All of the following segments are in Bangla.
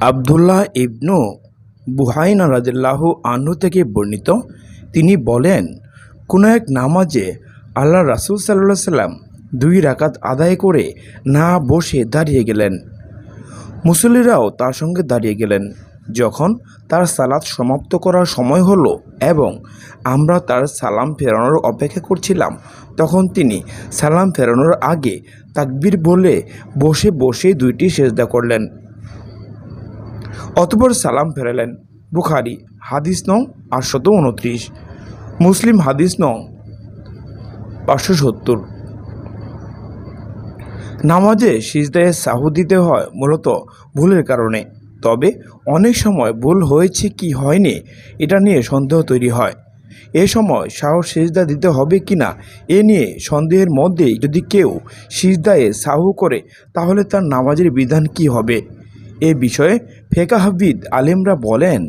আবদুল্লাহ ইবনু বুহাইনা রাজিল্লাহ আনহু থেকে বর্ণিত, তিনি বলেন, কোনো এক নামাজে আল্লাহ রাসুল সাল্লাহ সাল্লাম দুই রাকাত আদায় করে না বসে দাঁড়িয়ে গেলেন। মুসল্লিরাও তার সঙ্গে দাঁড়িয়ে গেলেন। যখন তার সালাত সমাপ্ত করার সময় হলো এবং আমরা তার সালাম ফেরানোর অপেক্ষা করছিলাম, তখন তিনি সালাম ফেরানোর আগে তাকবির বলে বসে বসে দুইটি সেজদা করলেন। অতপর সালাম ফেরালেন। বুখারি, হাদিস নং আটশত উনত্রিশ। মুসলিম, হাদিস নং পাঁচশো সত্তর। নামাজে সিজদায় সাহু দিতে হয় মূলত ভুলের কারণে। তবে অনেক সময় ভুল হয়েছে কি হয়নি, এটা নিয়ে সন্দেহ তৈরি হয়। এ সময় সাহস সিজদা দিতে হবে কি না, এ নিয়ে সন্দেহের মধ্যেই যদি কেউ সিজদায়ে সাহু করে, তাহলে তার নামাজের বিধান কি হবে? এ বিষয়ে ফেকাহাবিদ আলেমরা বলেন,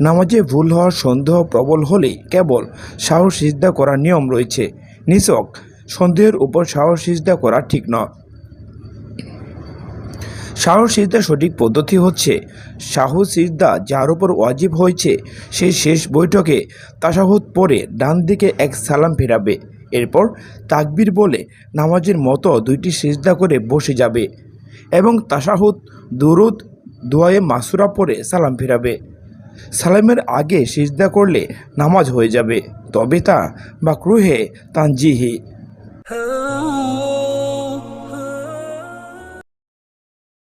নামাজে ভুল হওয়ার সন্দেহ প্রবল হলেই কেবল সাহস সিজদা করার নিয়ম রয়েছে। নিছক, সন্দেহের উপর সাহস সিজদা করা ঠিক নয়। শাহ সিজদা সঠিক পদ্ধতি হচ্ছে শাহ যার উপর ওয়াজিব হয়েছে সেই শেষ বৈঠকে তাসাহুদ পরে ডান দিকে এক সালাম ফেরাবে। এরপর তাকবির বলে নামাজের মতো দুইটি সিজদা করে বসে যাবে এবং তাসাহুদ, দুরুদ, দোয়ায়ে মাসুরা পরে সালাম ফেরাবে। সালামের আগে সিজদা করলে নামাজ হয়ে যাবে। তবে তা বা ক্রুহে তানজিহি। Oh